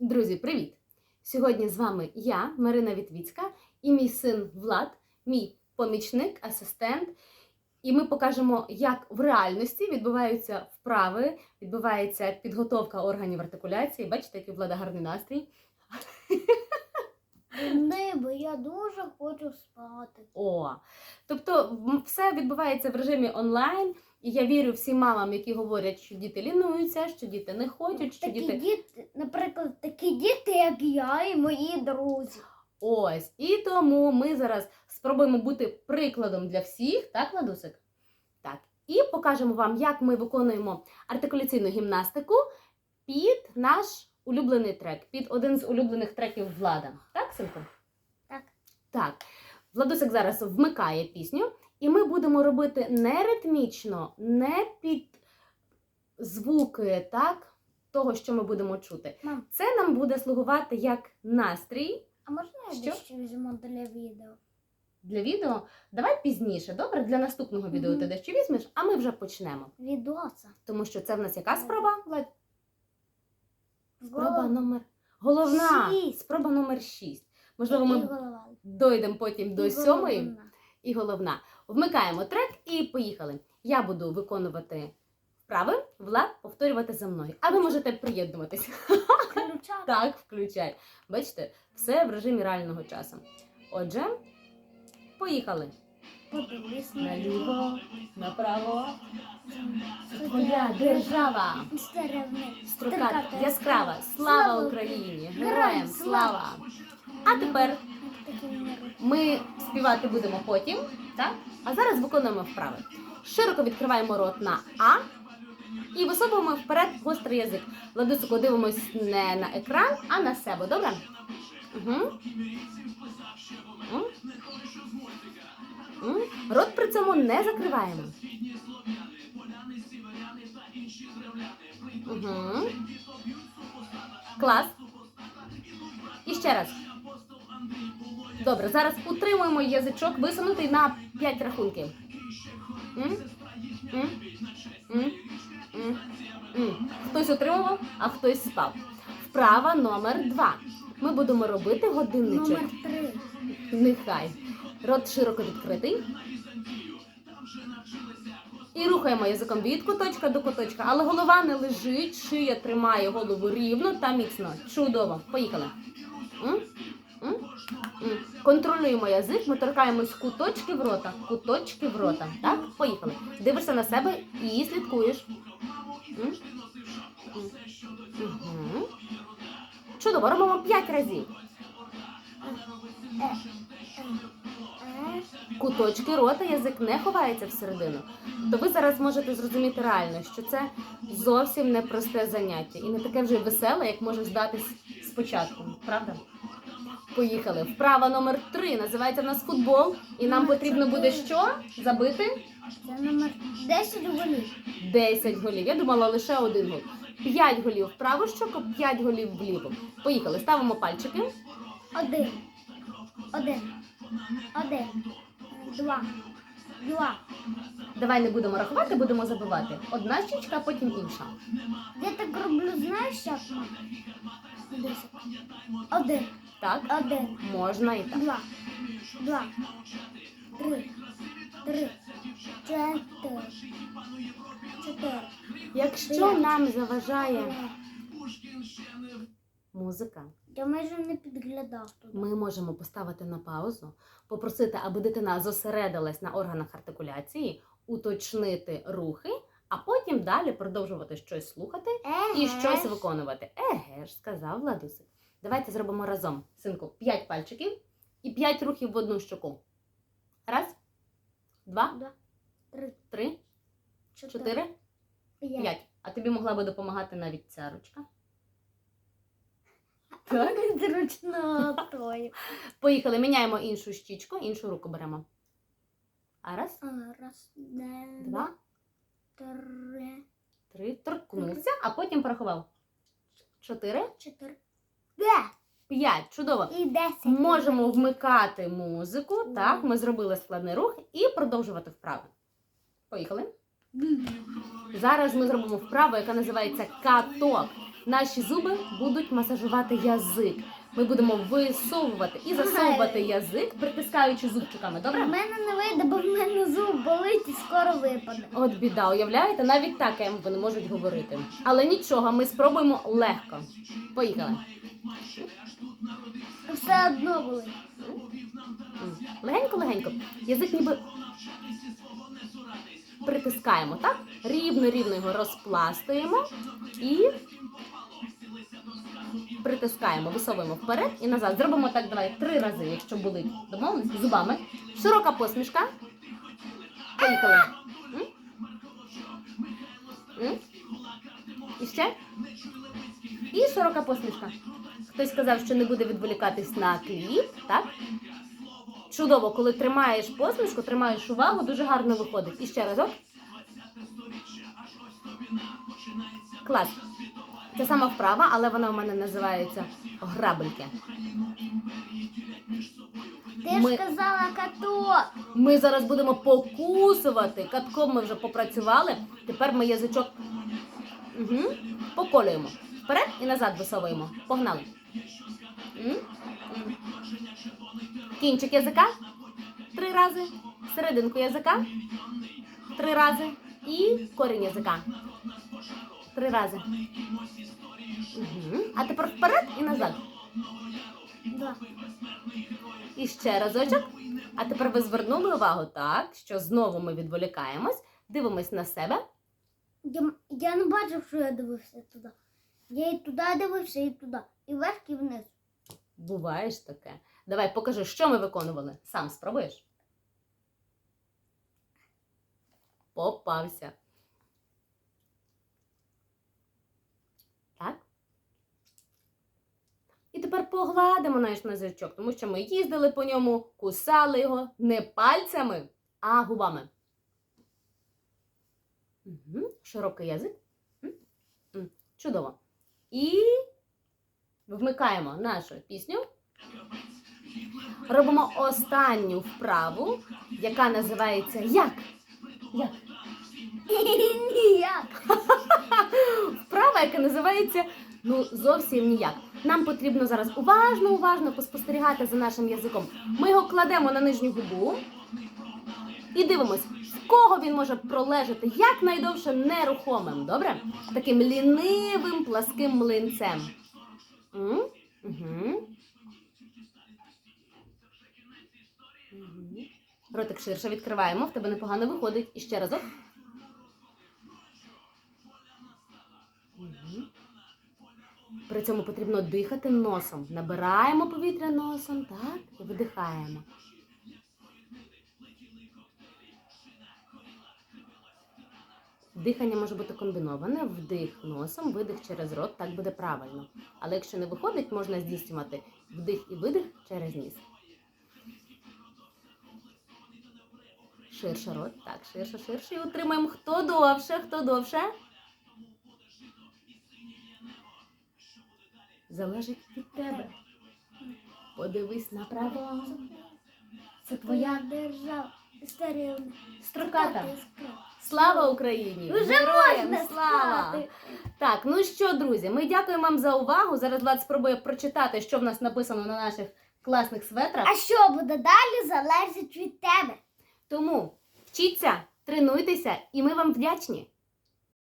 Друзі, привіт! Сьогодні з вами я, Марина Вітвіцька, і мій син Влад, мій помічник, асистент. І ми покажемо, як в реальності відбуваються вправи, відбувається підготовка органів артикуляції. Бачите, який Влада гарний настрій. Не, я дуже хочу спати. О, тобто все відбувається в режимі онлайн. І я вірю всім мамам, які говорять, що діти лінуються, що діти не хочуть, що такі діти діти, наприклад, такі діти, як я і мої друзі. Ось. І тому ми зараз спробуємо бути прикладом для всіх, так, Владусик? Так. І покажемо вам, як ми виконуємо артикуляційну гімнастику під наш улюблений трек, під один з улюблених треків Влада. Так, синку? Так. Так. Владусик зараз вмикає пісню, і ми будемо робити не ритмічно, не під звуки, так, того, що ми будемо чути. Мам. Це нам буде слугувати як настрій. А можна я дещо візьму для відео? Для відео давай пізніше, добре? Для наступного відео ти дещо візьмеш, а ми вже почнемо. Відоса. Тому що це в нас яка спроба? Влад? Спроба номер. Головна. Шість. Спроба номер 6. Можливо, І ми голова. дойдемо потім до І сьомої головна. і головна. Вмикаємо трек і поїхали. Я буду виконувати вправи, Влад повторювати за мною. А ви можете приєднуватися. Включати. Так, включай. Бачите, все в режимі реального часу. Отже, поїхали. Подивись Наліво, направо. Моя держава. Строката, яскрава. Слава Україні! Героям слава! А тепер ми співати будемо потім, так? А зараз виконуємо вправи. Широко відкриваємо рот на А і висовуємо вперед гострий язик. Ладусику дивимось не на екран, а на себе. Добре? Угу. Рот при цьому не закриваємо. Угу. Клас. І ще раз. Добре, зараз утримуємо язичок висунутий на 5 рахунків. М? М? М? М? М. Хтось утримував, а хтось спав. Вправа номер 2. Ми будемо робити годинничок. Номер три. Нехай. Рот широко відкритий. І рухаємо язиком від куточка до куточка. Але голова не лежить, шия тримає голову рівно та міцно. Чудово. Поїхали. Контролюємо язик, ми торкаємось куточки в рота. Куточки в рота. Так? Поїхали. Дивишся на себе і слідкуєш. Чудово, робимо 5 разів. Куточки рота, язик не ховається всередину, то ви зараз можете зрозуміти реально, що це зовсім не просте заняття і не таке вже веселе, як може здатись спочатку. Правда? Поїхали. Вправа номер три називається в нас футбол, і нам потрібно буде що? Забити Це номер 10 голів. 10 голів. Я думала лише один гол. 5 голів в праву щоку, 5 голів вліву. Поїхали. Ставимо пальчики. Один. Один. Один. Два. Два. Давай не будемо рахувати, будемо забивати. Одна щічка, а потім інша. Я так роблю, знаєш, як мам? Десять. Один. Так, Один. можна і так. Два. Два. Три. Три. Чотири. Чотири. Якщо нам заважає. Музика, Я майже не підглядав туди. ми можемо поставити на паузу, попросити, аби дитина зосередилась на органах артикуляції, уточнити рухи, а потім далі продовжувати щось слухати і Еге. щось виконувати. Еге ж, сказав Владусик. Давайте зробимо разом, синку, п'ять пальчиків і п'ять рухів в одну щоку. Раз, два, Два. Три. три, Чотири. чотири, П'ять. п'ять. А тобі могла би допомагати навіть ця ручка. Так. Зручно тою. Поїхали, міняємо іншу щічку, іншу руку беремо. А раз, Раз, два, два, три, три, торкнувся, а потім порахував. Чотири, чотири. Де? п'ять. Чудово. І десять. Можемо вмикати музику. Так, ми зробили складний рух і продовжувати вправи. Поїхали. Зараз ми зробимо вправу, яка називається каток. Наші зуби будуть масажувати язик. Ми будемо висовувати і засовувати язик, притискаючи зубчиками. У Добре? мене не вийде, бо в мене зуб болить і скоро випаде. От біда, уявляєте? Навіть так ем, вони можуть говорити. Але нічого, ми спробуємо легко. Поїхали. Все одно болить. Легенько-легенько. Язик ніби притискаємо, так? Рівно-рівно його розпластуємо і притискаємо, висовуємо вперед і назад. Зробимо так давай три рази, якщо болить. Домовились? Зубами. Широка посмішка. Поїхали. І ще. І широка посмішка. Хтось сказав, що не буде відволікатись на кліп, так? Чудово, коли тримаєш посмішку, тримаєш увагу, дуже гарно виходить. І ще разок. Клас. Це сама вправа, але вона в мене називається грабельки. Ти ж Ми- казала каток. Ми зараз будемо покусувати. Катком ми вже попрацювали. Тепер ми язичок угу. поколюємо. Вперед і назад висовуємо. Погнали. М? М. Кінчик язика. Три рази. Серединку язика. Три рази. І корінь язика. Три рази. Угу. А тепер вперед і назад. Два. І ще разочок. А тепер ви звернули увагу так, що знову ми відволікаємось, дивимось на себе. Я, я не бачив, що я дивився туди. Я і туди дивився, і туди. І вверх, і вниз. Буває ж таке. Давай покажи, що ми виконували. Сам спробуєш? Попався. Так. І тепер погладимо наш язичок, тому що ми їздили по ньому, кусали його не пальцями, а губами. Широкий язик. Чудово. І вмикаємо нашу пісню. Робимо останню вправу, яка називається як? Як? Ніяк. Вправа, яка називається ну зовсім ніяк. Нам потрібно зараз уважно, уважно поспостерігати за нашим язиком. Ми його кладемо на нижню губу і дивимось, в кого він може пролежати якнайдовше нерухомим. Добре? Таким лінивим пласким млинцем. М? Угу. Ротик ширше відкриваємо, в тебе непогано виходить. І ще разок. Цьому потрібно дихати носом. Набираємо повітря носом, так, і видихаємо. Дихання може бути комбіноване, вдих носом, видих через рот, так буде правильно. Але якщо не виходить, можна здійснювати вдих і видих через ніс. Ширше рот, так, ширше, ширше. І утримаємо хто довше, хто довше. Залежить від тебе. Подивись направо. Це твоя держава. Строката. Слава Україні! Героям можна слава! Так, ну що, друзі, ми дякуємо вам за увагу. Зараз Влад спробує прочитати, що в нас написано на наших класних светрах. А що буде далі, залежить від тебе. Тому вчіться, тренуйтеся, і ми вам вдячні.